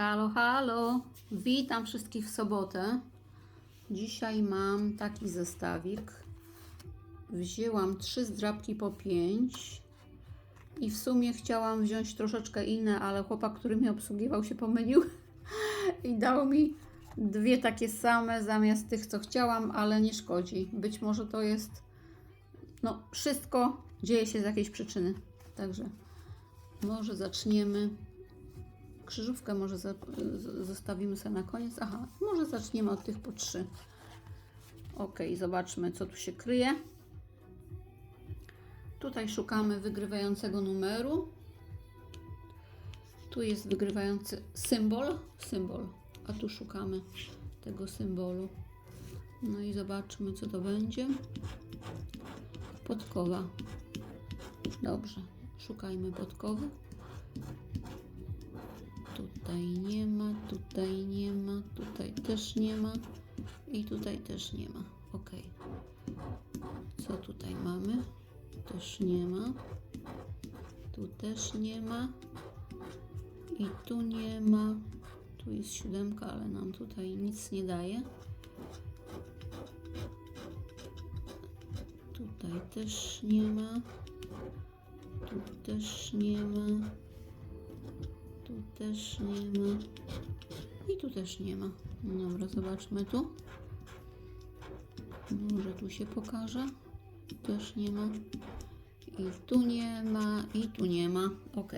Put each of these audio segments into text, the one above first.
Halo, halo. Witam wszystkich w sobotę. Dzisiaj mam taki zestawik. Wzięłam trzy zdrabki po 5 i w sumie chciałam wziąć troszeczkę inne, ale chłopak, który mnie obsługiwał się pomylił i dał mi dwie takie same zamiast tych, co chciałam, ale nie szkodzi. Być może to jest no wszystko dzieje się z jakiejś przyczyny. Także może zaczniemy Krzyżówkę może za, zostawimy sobie na koniec. Aha, może zaczniemy od tych po trzy. Ok, zobaczmy, co tu się kryje. Tutaj szukamy wygrywającego numeru. Tu jest wygrywający symbol, symbol, a tu szukamy tego symbolu. No i zobaczmy, co to będzie. Podkowa. Dobrze, szukajmy podkowy. Tutaj nie ma, tutaj nie ma, tutaj też nie ma i tutaj też nie ma. Ok. Co tutaj mamy? Też nie ma. Tu też nie ma. I tu nie ma. Tu jest siódemka, ale nam tutaj nic nie daje. Tutaj też nie ma. Tu też nie ma. Też nie ma. I tu też nie ma. Dobra, zobaczmy tu. Może tu się pokaże. Też nie ma. I tu nie ma. I tu nie ma. Ok.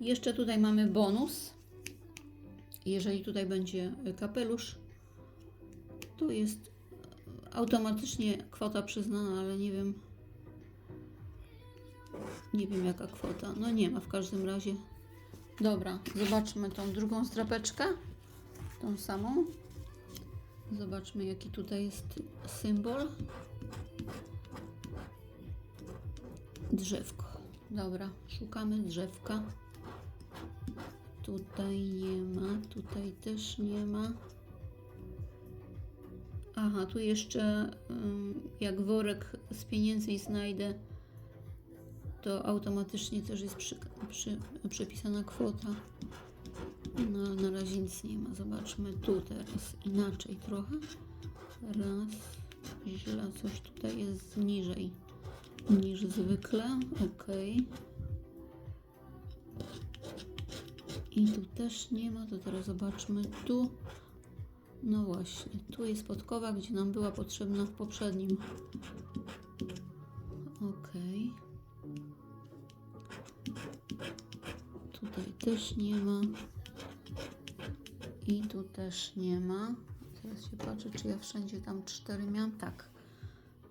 Jeszcze tutaj mamy bonus. Jeżeli tutaj będzie kapelusz, to jest automatycznie kwota przyznana, ale nie wiem. Nie wiem jaka kwota. No nie ma w każdym razie. Dobra, zobaczmy tą drugą strapeczkę. Tą samą. Zobaczmy, jaki tutaj jest symbol. Drzewko. Dobra, szukamy drzewka. Tutaj nie ma, tutaj też nie ma. Aha, tu jeszcze jak worek z pieniędzy znajdę to automatycznie też jest przy, przy, przypisana kwota. No ale na razie nic nie ma. Zobaczmy tu teraz inaczej trochę. Raz, źle, coś tutaj jest niżej niż zwykle. Ok. I tu też nie ma, to teraz zobaczmy tu. No właśnie, tu jest podkowa, gdzie nam była potrzebna w poprzednim. Też nie ma. I tu też nie ma. Teraz się patrzę, czy ja wszędzie tam cztery miałam. Tak.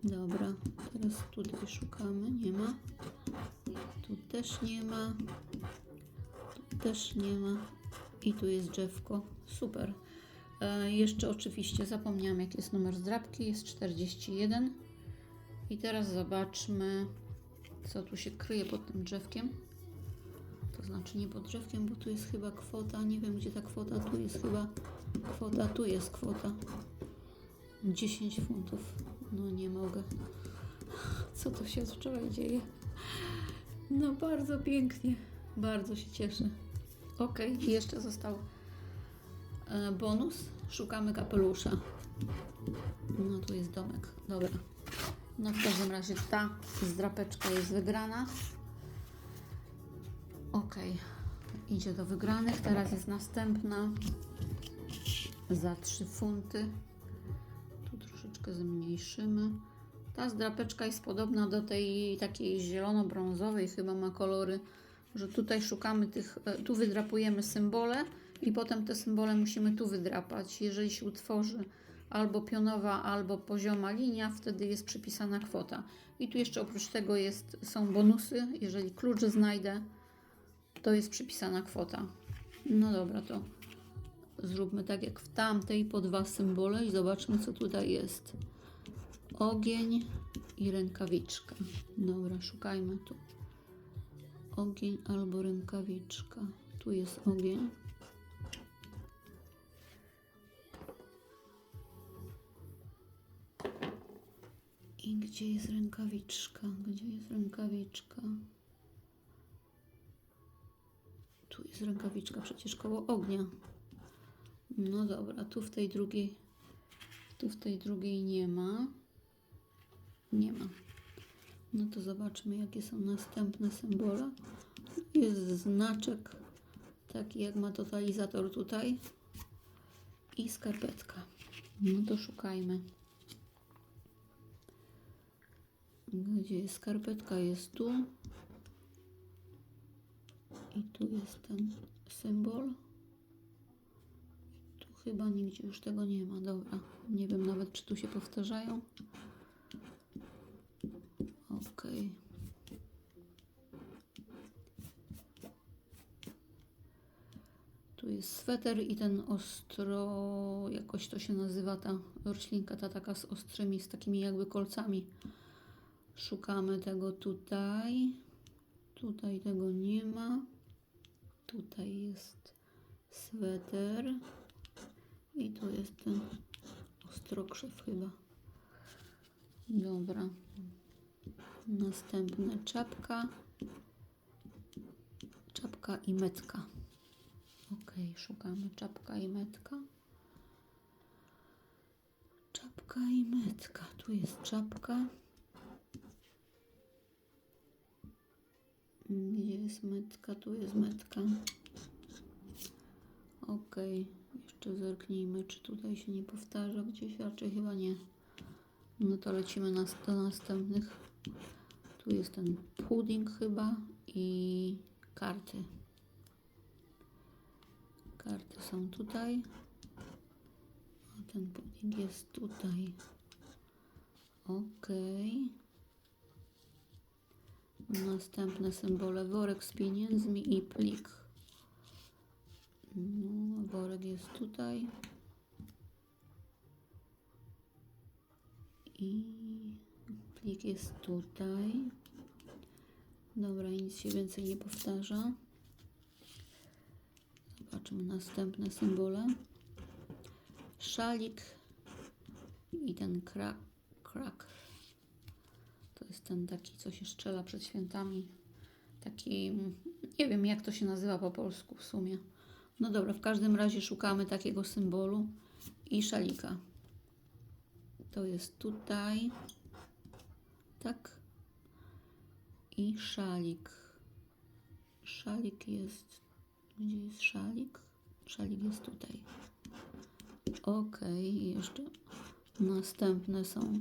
Dobra, teraz tutaj szukamy. Nie ma. Tu też nie ma. Tu też nie ma. I tu jest drzewko. Super. E, jeszcze oczywiście zapomniałam, jaki jest numer zdrabki. Jest 41. I teraz zobaczmy, co tu się kryje pod tym drzewkiem. To znaczy nie pod drzewkiem, bo tu jest chyba kwota. Nie wiem, gdzie ta kwota. Tu jest chyba kwota. Tu jest kwota. 10 funtów. No nie mogę. Co to się wczoraj dzieje? No bardzo pięknie. Bardzo się cieszę. Ok, jeszcze został e, bonus. Szukamy kapelusza. No tu jest domek. Dobra. No w każdym razie ta zdrapeczka jest wygrana. Ok, idzie do wygranych. Teraz jest następna za 3 funty. Tu troszeczkę zmniejszymy. Ta zdrapeczka jest podobna do tej takiej zielono-brązowej, chyba ma kolory, że tutaj szukamy tych, e, tu wydrapujemy symbole i potem te symbole musimy tu wydrapać. Jeżeli się utworzy albo pionowa, albo pozioma linia, wtedy jest przypisana kwota. I tu jeszcze oprócz tego jest, są bonusy. Jeżeli klucz znajdę, to jest przypisana kwota. No dobra, to zróbmy tak jak w tamtej, po dwa symbole i zobaczmy, co tutaj jest. Ogień i rękawiczka. Dobra, szukajmy tu. Ogień albo rękawiczka. Tu jest ogień. I gdzie jest rękawiczka? Gdzie jest rękawiczka? Tu jest rękawiczka przecież koło ognia. No dobra, tu w tej drugiej, tu w tej drugiej nie ma. Nie ma. No to zobaczmy, jakie są następne symbole. Jest znaczek, taki jak ma totalizator tutaj. I skarpetka. No to szukajmy. Gdzie jest skarpetka? Jest tu. I tu jest ten symbol. Tu chyba nigdzie już tego nie ma. Dobra. Nie wiem nawet, czy tu się powtarzają. Okej. Tu jest sweter i ten ostro, jakoś to się nazywa ta roślinka, ta taka z ostrymi, z takimi jakby kolcami. Szukamy tego tutaj. Tutaj tego nie ma. Tutaj jest sweter. I tu jest ten ostrokrzew chyba. Dobra. Następna czapka. Czapka i metka. Ok, szukamy czapka i metka. Czapka i metka. Tu jest czapka. Gdzie jest metka? Tu jest metka. Ok, jeszcze zerknijmy, czy tutaj się nie powtarza gdzieś, raczej chyba nie. No to lecimy nas, do następnych. Tu jest ten pudding chyba i karty. Karty są tutaj. A ten pudding jest tutaj. Ok. Następne symbole. Worek z pieniędzmi i plik. No, worek jest tutaj. I plik jest tutaj. Dobra, nic się więcej nie powtarza. Zobaczmy następne symbole. Szalik i ten krak. krak. To jest ten taki, co się strzela przed świętami. Taki, nie wiem jak to się nazywa po polsku w sumie. No dobra, w każdym razie szukamy takiego symbolu i szalika. To jest tutaj. Tak. I szalik. Szalik jest. Gdzie jest szalik? Szalik jest tutaj. Ok, jeszcze następne są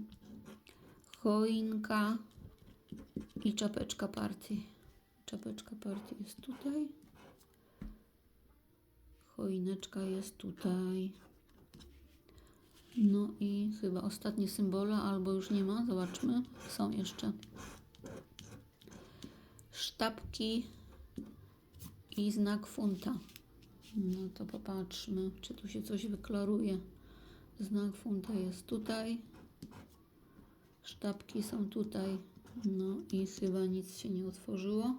choinka i czapeczka party. Czapeczka party jest tutaj. Choineczka jest tutaj. No i chyba ostatnie symbole, albo już nie ma. Zobaczmy. Są jeszcze sztabki i znak funta. No to popatrzmy, czy tu się coś wyklaruje. Znak funta jest tutaj. Sztabki są tutaj. No i chyba nic się nie otworzyło.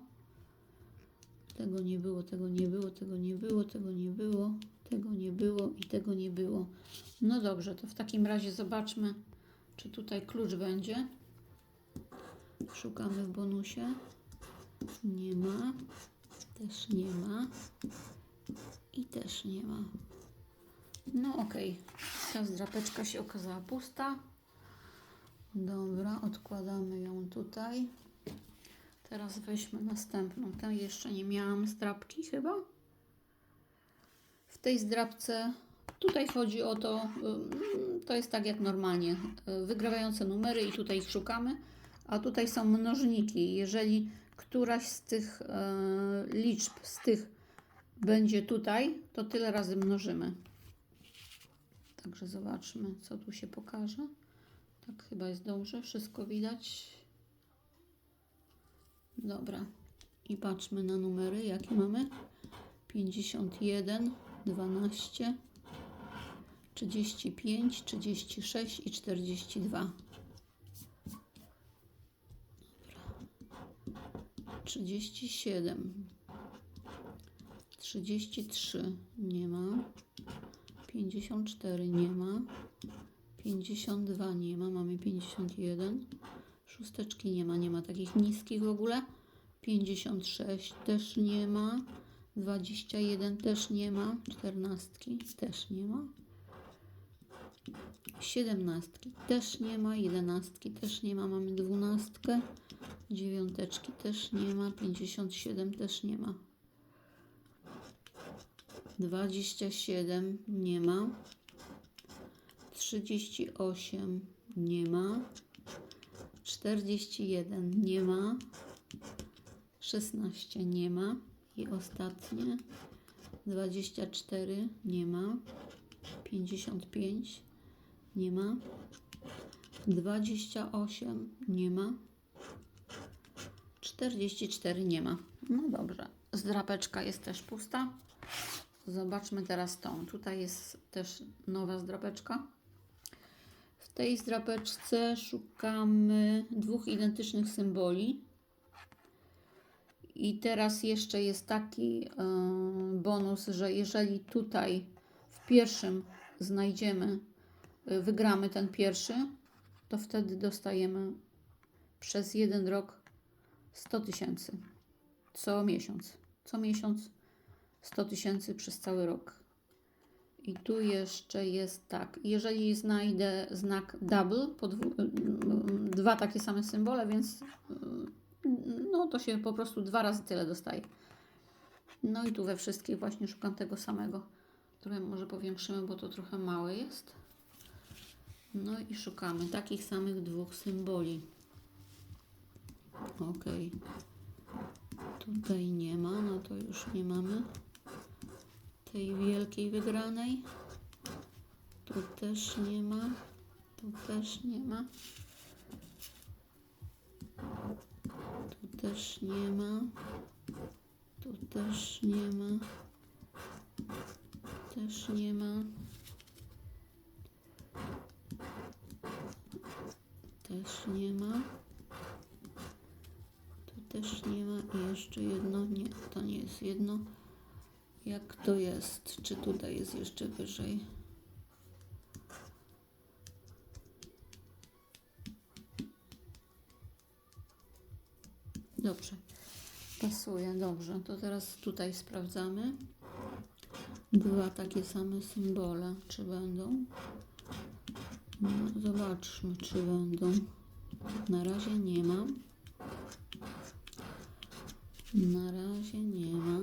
Tego nie było, tego nie było, tego nie było, tego nie było, tego nie było i tego nie było. No dobrze, to w takim razie zobaczmy, czy tutaj klucz będzie. Szukamy w bonusie. Nie ma. Też nie ma. I też nie ma. No okej. Ta zdrapeczka się okazała pusta. Dobra, odkładamy ją tutaj. Teraz weźmy następną. Tę jeszcze nie miałam zdrapki chyba. W tej zdrapce tutaj chodzi o to, ym, to jest tak jak normalnie, y, wygrawające numery i tutaj ich szukamy, a tutaj są mnożniki. Jeżeli któraś z tych y, liczb, z tych będzie tutaj, to tyle razy mnożymy. Także zobaczmy, co tu się pokaże. Tak chyba jest dobrze, wszystko widać. Dobra. I patrzmy na numery, jakie mamy. 51, 12, 35, 36 i 42. Dobra. 37, 33 nie ma. 54 nie ma. 52 nie ma, mamy 51. Szósteczki nie ma, nie ma takich niskich w ogóle. 56 też nie ma. 21 też nie ma. 14 też nie ma. 17 też nie ma. 11 też nie ma. Mamy 12. Dziewiąteczki też nie ma. 57 też nie ma. 27 nie ma. 38 nie ma. 41 nie ma. 16 nie ma. I ostatnie 24 nie ma. 55 nie ma. 28 nie ma. 44 nie ma. No dobrze. Zdrapeczka jest też pusta. Zobaczmy teraz tą. Tutaj jest też nowa zdrapeczka. Tej zdrapeczce szukamy dwóch identycznych symboli. I teraz jeszcze jest taki e, bonus, że jeżeli tutaj w pierwszym znajdziemy, e, wygramy ten pierwszy, to wtedy dostajemy przez jeden rok 100 tysięcy co miesiąc. Co miesiąc 100 tysięcy przez cały rok. I tu jeszcze jest tak. Jeżeli znajdę znak double, podwó- mm, dwa takie same symbole, więc mm, no to się po prostu dwa razy tyle dostaje. No i tu we wszystkich właśnie szukam tego samego. Trochę może powiększymy, bo to trochę małe jest. No i szukamy takich samych dwóch symboli. Ok. Tutaj nie ma, no to już nie mamy tej wielkiej wygranej. Tu też nie ma. Tu też nie ma. Tu też nie ma. Tu też nie ma. Też nie ma. Też nie ma. Tu też nie ma. I jeszcze jedno. Nie, to nie jest jedno. Jak to jest? Czy tutaj jest jeszcze wyżej? Dobrze. Pasuje, dobrze. To teraz tutaj sprawdzamy. Dwa takie same symbole. Czy będą? No, zobaczmy, czy będą. Na razie nie ma. Na razie nie ma.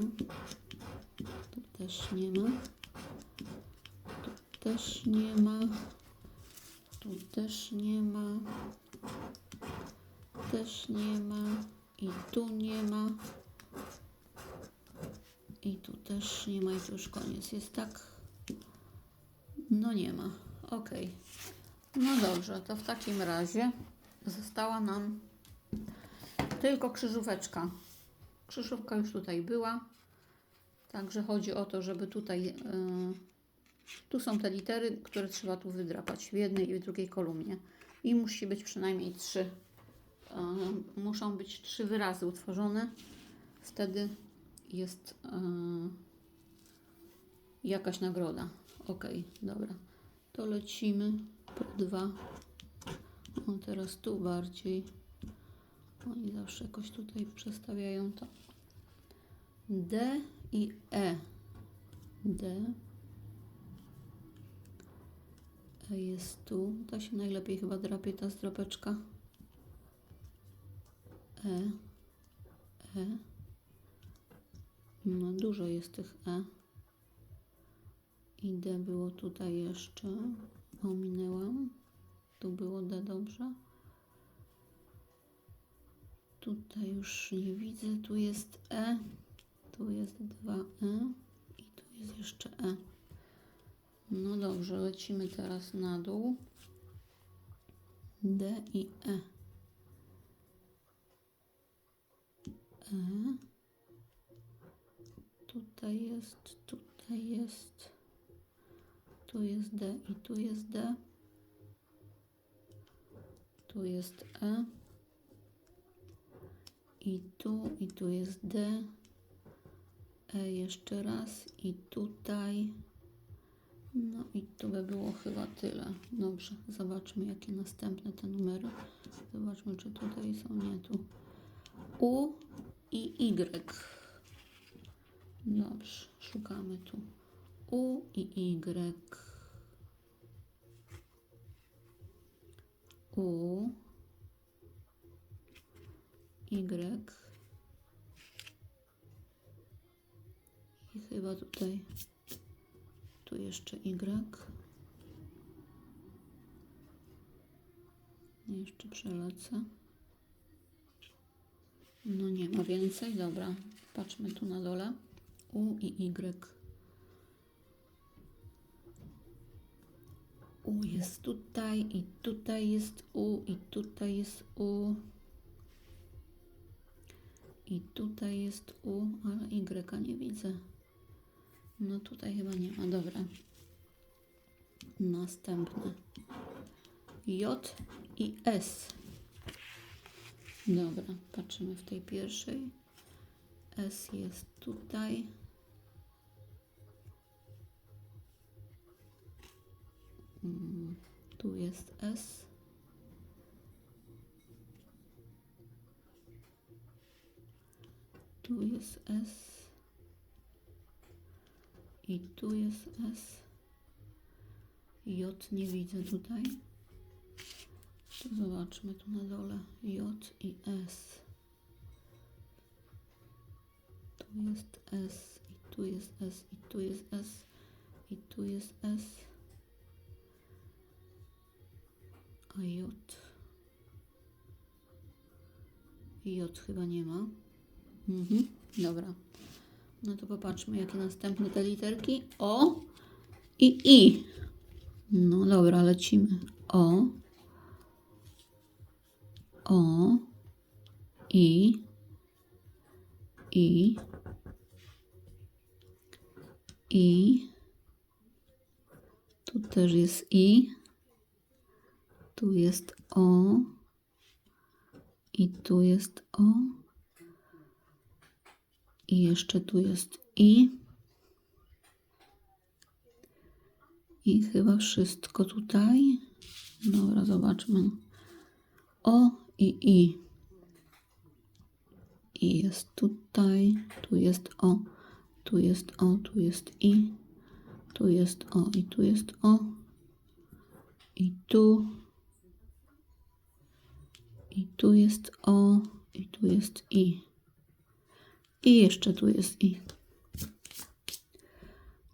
Też nie ma. Tu też nie ma. Tu też nie ma. Też nie ma. I tu nie ma. I tu też nie ma. I tu już koniec. Jest tak? No nie ma. Ok. No dobrze, to w takim razie została nam tylko krzyżóweczka. Krzyżówka już tutaj była. Także chodzi o to, żeby tutaj. Yy, tu są te litery, które trzeba tu wydrapać w jednej i w drugiej kolumnie. I musi być przynajmniej trzy. Yy, muszą być trzy wyrazy utworzone. Wtedy jest yy, jakaś nagroda. Ok, dobra. To lecimy po dwa. O, teraz tu bardziej. Oni zawsze jakoś tutaj przestawiają to. D i E. D. E jest tu. Ta się najlepiej chyba drapie, ta zdropeczka. E. E. No dużo jest tych E. I D było tutaj jeszcze. Ominęłam. Tu było D dobrze. Tutaj już nie widzę. Tu jest E. Tu jest 2E. I tu jest jeszcze E. No dobrze, lecimy teraz na dół. D i E. E. Tutaj jest, tutaj jest. Tu jest D i tu jest D. Tu jest E. I tu, i tu jest D. E jeszcze raz. I tutaj. No i to by było chyba tyle. Dobrze, zobaczmy jakie następne te numery. Zobaczmy, czy tutaj są. Nie, tu. U i Y. Dobrze, szukamy tu U i Y. U, Y. chyba tutaj, tu jeszcze Y. Jeszcze przelecę. No nie ma więcej, dobra. Patrzmy tu na dole. U i Y. U jest tutaj i tutaj jest U i tutaj jest U. I tutaj jest U, ale Y nie widzę. No tutaj chyba nie ma, dobra. Następne. J i S. Dobra, patrzymy w tej pierwszej. S jest tutaj. Mm, Tu jest S. Tu jest S. I tu jest S. J nie widzę tutaj. To zobaczmy tu na dole. J i S. Tu jest S i tu jest S i tu jest S i tu jest S. A J. J chyba nie ma. Mhm, dobra. No to popatrzmy, jakie następne te literki. O i I. No dobra, lecimy. O. O. I. I. I. Tu też jest I. Tu jest O. I tu jest O. I jeszcze tu jest I. I chyba wszystko tutaj. Dobra, zobaczmy. O i I. I jest tutaj. Tu jest O. Tu jest O. Tu jest I. Tu jest O. I tu jest O. I tu. I tu jest O. I tu jest I. I jeszcze tu jest I.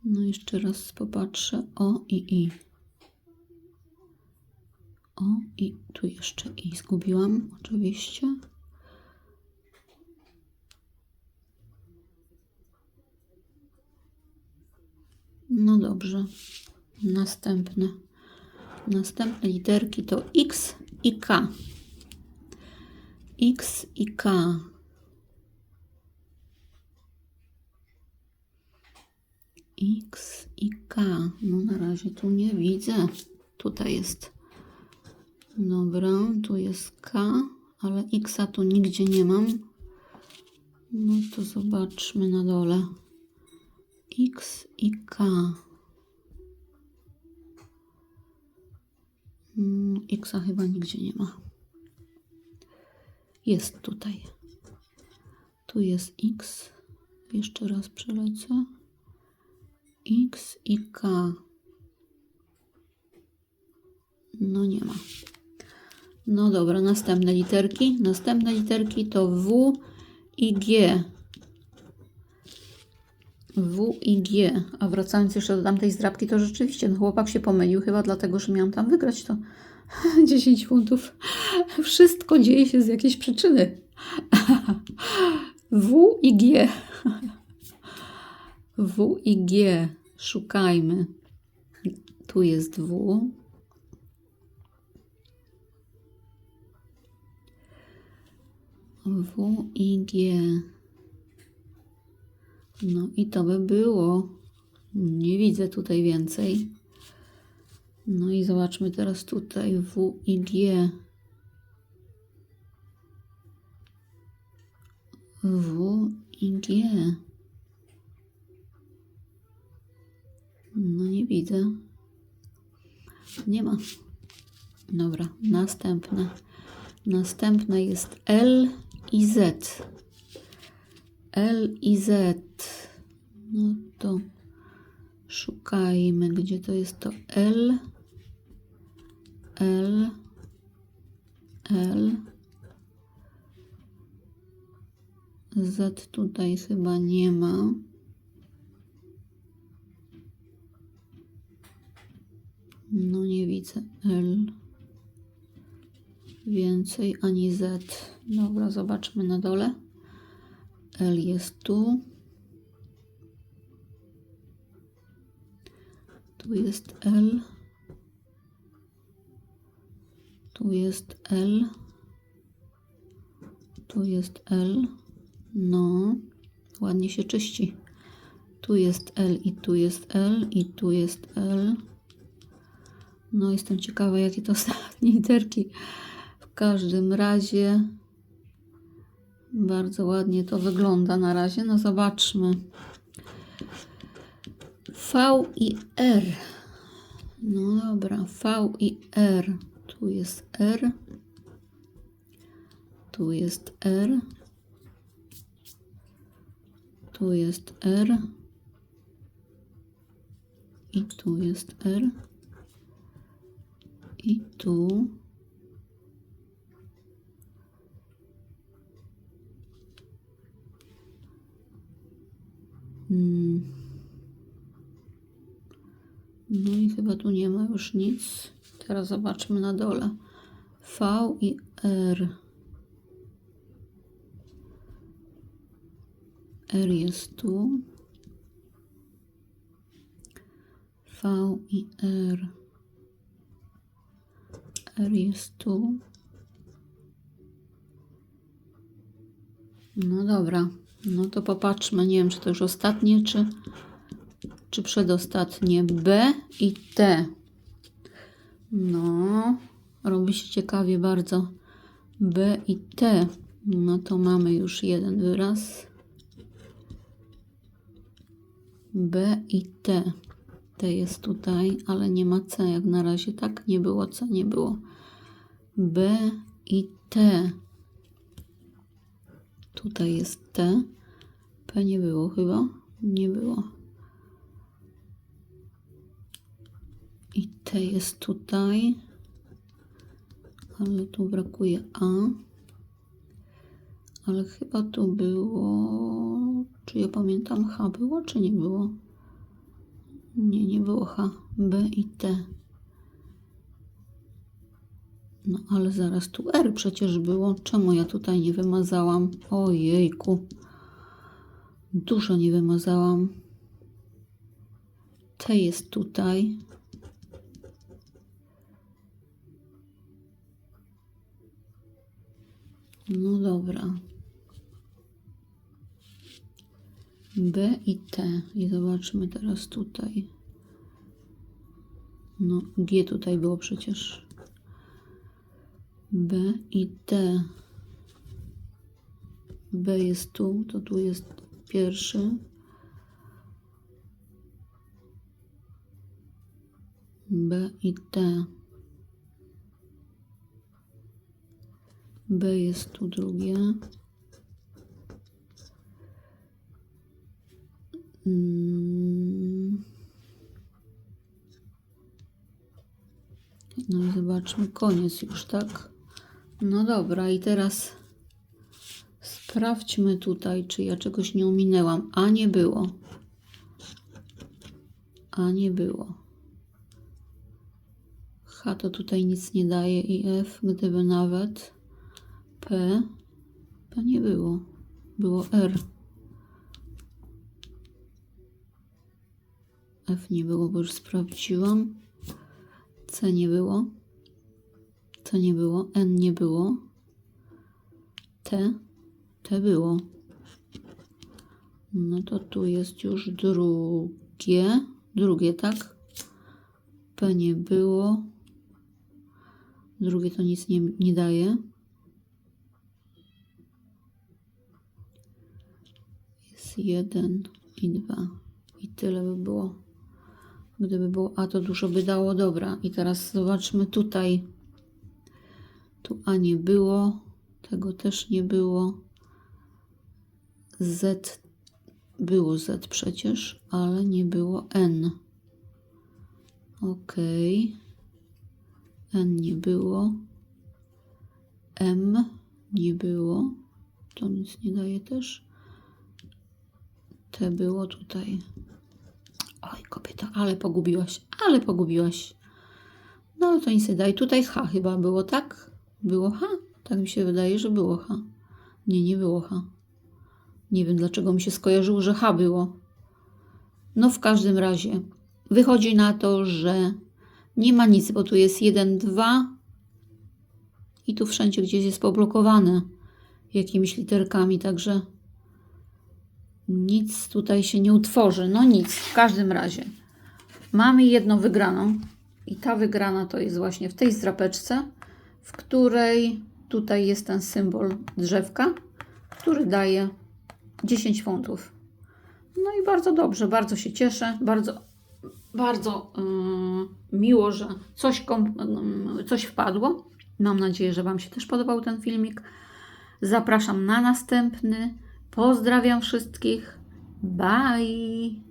No jeszcze raz popatrzę. O i I. O i tu jeszcze I. Zgubiłam oczywiście. No dobrze. Następne. Następne literki to X i K. X i K. X i K. No na razie tu nie widzę. Tutaj jest. Dobra, tu jest K, ale X tu nigdzie nie mam. No to zobaczmy na dole. X i K. Mm, X chyba nigdzie nie ma. Jest tutaj. Tu jest X. Jeszcze raz przelecę. X i K. No nie ma. No dobra, następne literki. Następne literki to W i G. W i G. A wracając jeszcze do tamtej zdrabki, to rzeczywiście no chłopak się pomylił, chyba dlatego, że miałam tam wygrać to 10 funtów. Wszystko dzieje się z jakiejś przyczyny. W i G. W i G. Szukajmy. Tu jest W. W i G. No i to by było. Nie widzę tutaj więcej. No i zobaczmy teraz tutaj W i G. W i G. No nie widzę. Nie ma. Dobra, następne. Następne jest L i Z. L i Z. No to szukajmy, gdzie to jest to L. L. L. Z tutaj chyba nie ma. No nie widzę L. Więcej ani Z. Dobra, zobaczmy na dole. L jest tu. Tu jest L. Tu jest L. Tu jest L. No, ładnie się czyści. Tu jest L i tu jest L i tu jest L. No, jestem ciekawa, jakie to ostatnie literki. W każdym razie bardzo ładnie to wygląda na razie. No, zobaczmy. V i R. No dobra, V i R. Tu jest R. Tu jest R. Tu jest R. I tu jest R. I tu. Hmm. No i chyba tu nie ma już nic. Teraz zobaczmy na dole. V i R. R jest tu. V i R. R jest tu. No dobra. No to popatrzmy. Nie wiem, czy to już ostatnie, czy, czy przedostatnie. B i T. No, robi się ciekawie bardzo. B i T. No to mamy już jeden wyraz. B i T. T jest tutaj, ale nie ma C jak na razie. Tak, nie było C, nie było. B i T. Tutaj jest T. P nie było chyba. Nie było. I T jest tutaj. Ale tu brakuje A. Ale chyba tu było. Czy ja pamiętam H było, czy nie było? Nie, nie było H. B i T. No ale zaraz tu R przecież było. Czemu ja tutaj nie wymazałam? Ojejku. Dużo nie wymazałam. T jest tutaj. No dobra. B i T. I zobaczmy teraz tutaj. No, G tutaj było przecież. B i T. B jest tu, to tu jest pierwszy. B i T. B jest tu drugie. Mm. No i zobaczmy, koniec już, tak? No dobra, i teraz sprawdźmy tutaj, czy ja czegoś nie ominęłam. A nie było. A nie było. H to tutaj nic nie daje i F, gdyby nawet. P. P nie było. Było R. F nie było, bo już sprawdziłam. C nie było. C nie było. N nie było. T. T było. No to tu jest już drugie. Drugie, tak? P nie było. Drugie to nic nie, nie daje. Jest jeden i dwa. I tyle by było. Gdyby było A, to dużo by dało. Dobra. I teraz zobaczmy tutaj. Tu A nie było. Tego też nie było. Z Było Z przecież, ale nie było N. Ok. N nie było. M nie było. To nic nie daje też. T było tutaj. Oj, kobieta, ale pogubiłaś, ale pogubiłaś. No ale to nic nie daje. Tutaj H chyba było, tak? Było H? Tak mi się wydaje, że było H. Nie, nie było H. Nie wiem dlaczego mi się skojarzyło, że H było. No w każdym razie wychodzi na to, że nie ma nic, bo tu jest 1, 2 i tu wszędzie gdzieś jest poblokowane jakimiś literkami, także nic tutaj się nie utworzy. No nic, w każdym razie mamy jedną wygraną i ta wygrana to jest właśnie w tej zdrapeczce, w której tutaj jest ten symbol drzewka, który daje 10 funtów. No i bardzo dobrze, bardzo się cieszę, bardzo, bardzo yy, miło, że coś, yy, coś wpadło. Mam nadzieję, że Wam się też podobał ten filmik. Zapraszam na następny. Pozdrawiam wszystkich. Bye!